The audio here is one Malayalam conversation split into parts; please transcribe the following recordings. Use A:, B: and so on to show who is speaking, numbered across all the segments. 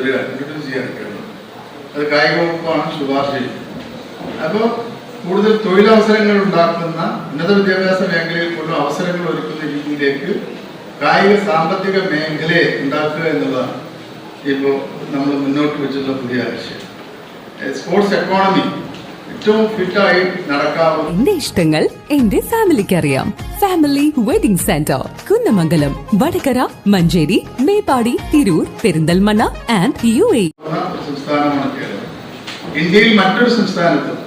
A: വരിക ഇൻട്രൊഡ്യൂസ് ചെയ്യാൻ അത് കായിക വകുപ്പാണ് ശുപാർശ ചെയ്യുന്നത് അപ്പോൾ കൂടുതൽ തൊഴിലവസരങ്ങൾ ഉണ്ടാക്കുന്ന ഉന്നത വിദ്യാഭ്യാസ മേഖലയിൽ കൂടുതൽ അവസരങ്ങൾ ഒരുക്കുന്ന രീതിയിലേക്ക് കായിക സാമ്പത്തിക മേഖലയെ ഉണ്ടാക്കുക എന്നുള്ളതാണ് ഇപ്പോൾ നമ്മൾ മുന്നോട്ട് വെച്ചിട്ടുള്ള പുതിയ ഏഹ് സ്പോർട്സ് എക്കോണമി ഏറ്റവും ഫിറ്റായി നടക്കാവും
B: എന്റെ ഇഷ്ടങ്ങൾ എന്റെ ഫാമിലിക്ക് അറിയാം family wedding centre Kunnamangalam Vadakara Manjeri Meppadi Tirur Perinthalmanna and U A.
A: സംസ്ഥാനമാണ് കേരളം. ഇന്ത്യയിൽ മറ്റൊരു സംസ്ഥാനത്തും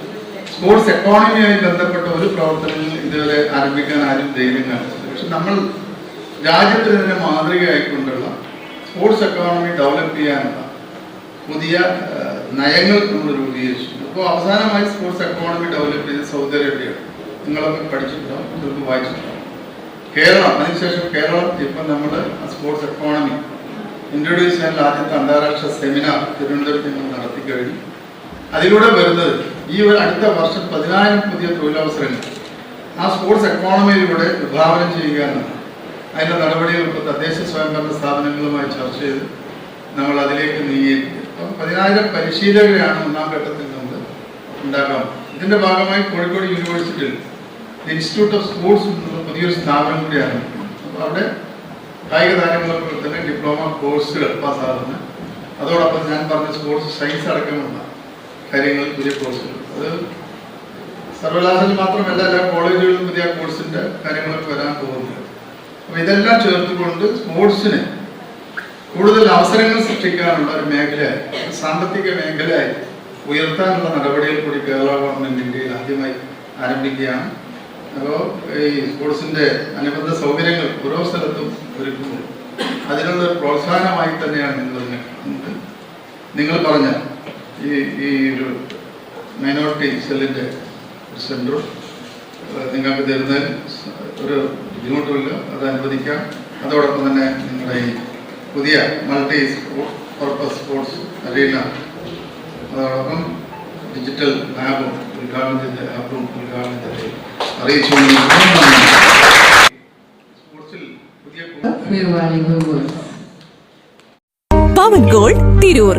A: സ്പോർട്സ് എക്കോണമിയുമായി ബന്ധപ്പെട്ട ഒരു പ്രവർത്തനങ്ങൾ ഇതുവരെ ആരംഭിക്കാൻ ആരും ധൈര്യം കാണിച്ചില്ല. പക്ഷെ നമ്മൾ രാജ്യത്തിന് തന്നെ മാതൃകയായിക്കൊണ്ടുള്ള സ്പോർട്സ് എക്കോണമി ഡെവലപ്പ് ചെയ്യാനുള്ള പുതിയ നയങ്ങൾ നമ്മൾ രൂപീകരിച്ചു അപ്പോൾ അവസാനമായി സ്പോർട്സ് എക്കോണമി ഡെവലപ്പ് ചെയ്ത് സൗദി അറേബ്യയാണ് നിങ്ങളൊക്കെ പഠിച്ചിട്ടുണ്ടാവും നിങ്ങൾക്ക് വായിച്ചിട്ടുണ്ടാവും കേരളം അതിനുശേഷം കേരളം ഇപ്പം നമ്മൾ സ്പോർട്സ് എക്കോണമി ഇൻട്രൊഡ്യൂസ് ചെയ്യാനുള്ള ആദ്യത്തെ അന്താരാഷ്ട്ര സെമിനാർ തിരുവനന്തപുരത്ത് ഞങ്ങൾ നടത്തി കഴിഞ്ഞു. അതിലൂടെ വരുന്നത് ഈ ഒരു അടുത്ത വർഷം പതിനായിരം പുതിയ തൊഴിലവസരങ്ങൾ. ആ സ്പോർട്സ് എക്കോണമിയിലൂടെ വിഭാവനം ചെയ്യുക എന്നതാണ്. അതിന്റെ നടപടികൾ ഇപ്പോൾ തദ്ദേശ സ്വയംഭരണ സ്ഥാപനങ്ങളുമായി ചർച്ച ചെയ്ത് നമ്മൾ അതിലേക്ക് നീങ്ങിയിട്ടുണ്ട് അപ്പം പതിനായിരം പരിശീലകരെയാണ് ഒന്നാം ഘട്ടത്തിൽ നമ്മൾ ഉണ്ടാക്കാം ഇതിന്റെ ഭാഗമായി കോഴിക്കോട് യൂണിവേഴ്സിറ്റിയിൽ ഇൻസ്റ്റിറ്റ്യൂട്ട് ഓഫ് സ്പോർട്സ് പുതിയൊരു സ്ഥാപനം കൂടി ആരംഭിക്കുന്നു. അപ്പോൾ അവിടെ കായിക താരങ്ങളെ തന്നെ ഡിപ്ലോമ കോഴ്സുകൾ പാസ്സാകുന്ന. അതോടൊപ്പം ഞാൻ പറഞ്ഞ സ്പോർട്സ് സയൻസ് അടക്കമുള്ള കാര്യങ്ങൾ പുതിയ കോഴ്സുകൾ അത് സർവകലാശാല മാത്രമല്ല എല്ലാ കോളേജുകളിലും പുതിയ കോഴ്സിന്റെ കാര്യങ്ങളൊക്കെ വരാൻ പോകുന്നുണ്ട്. അപ്പോൾ ഇതെല്ലാം ചേർത്തുകൊണ്ട് സ്പോർട്സിന് കൂടുതൽ അവസരങ്ങൾ സൃഷ്ടിക്കാനുള്ള ഒരു മേഖല സാമ്പത്തിക മേഖലയായി ഉയർത്താനുള്ള നടപടിയിൽ കൂടി കേരള ഗവൺമെന്റ് ഇന്ത്യയിൽ ആദ്യമായി ആരംഭിക്കുകയാണ്. അപ്പോൾ ഈ സ്പോർട്സിന്റെ അനുബന്ധ സൗകര്യങ്ങൾ ഓരോ സ്ഥലത്തും ഒരുക്കുമ്പോൾ അതിനുള്ള പ്രോത്സാഹനമായി തന്നെയാണ് നിങ്ങൾ ഇതിനെ നിങ്ങൾ പറഞ്ഞ ഈ ഈ ഒരു മൈനോറിറ്റി സെല്ലിന്റെ സെന്ററും നിങ്ങൾക്ക് തരുന്നതിൽ ഒരു ബുദ്ധിമുട്ടുമില്ല അത് അനുവദിക്കാം. അതോടൊപ്പം തന്നെ നിങ്ങളുടെ ഈ പുതിയ മൾട്ടി പർപ്പസ് സ്പോർട്സ് അരീന അതോടൊപ്പം ഡിജിറ്റൽ ലാബും ഉദ്ഘാടനം ചെയ്ത ആപ്പും ഉദ്ഘാടനം ചെയ്ത് അറിയിച്ചു. സ്പോർട്സിൽ പുതിയ
B: പവൻ ഗോൾഡ് തിരൂർ.